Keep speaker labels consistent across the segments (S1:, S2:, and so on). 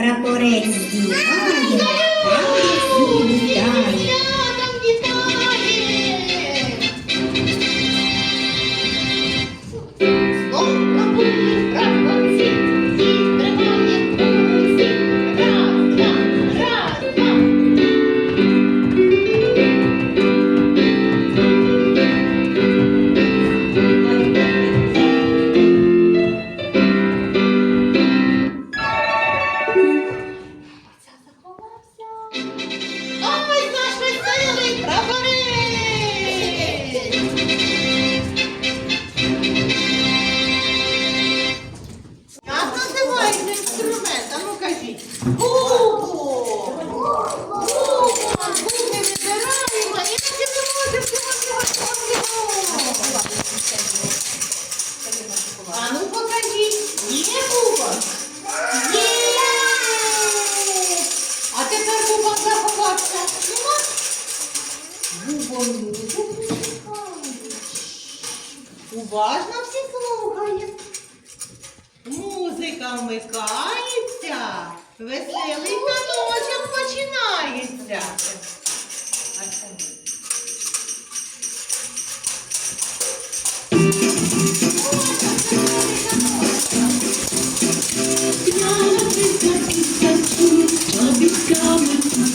S1: прапорець здіймає, а всі вітає.
S2: Катя, нема? Уважно всі слухають. Музика вмикається. Веселий таночок починається.
S3: Обіцями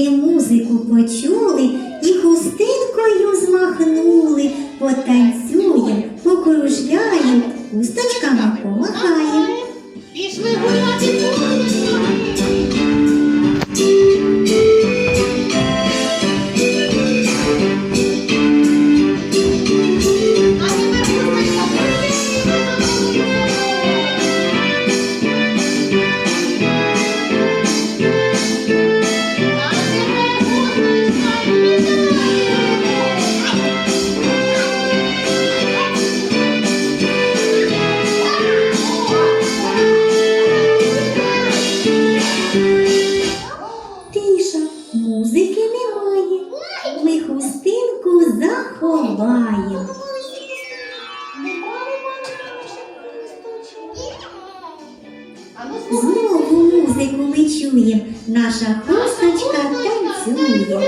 S3: дітки
S1: музику почули і хустинкою змахнули
S2: потанцювали. співаємо.
S1: Знову музику ми чуємо, наша хусточка танцює.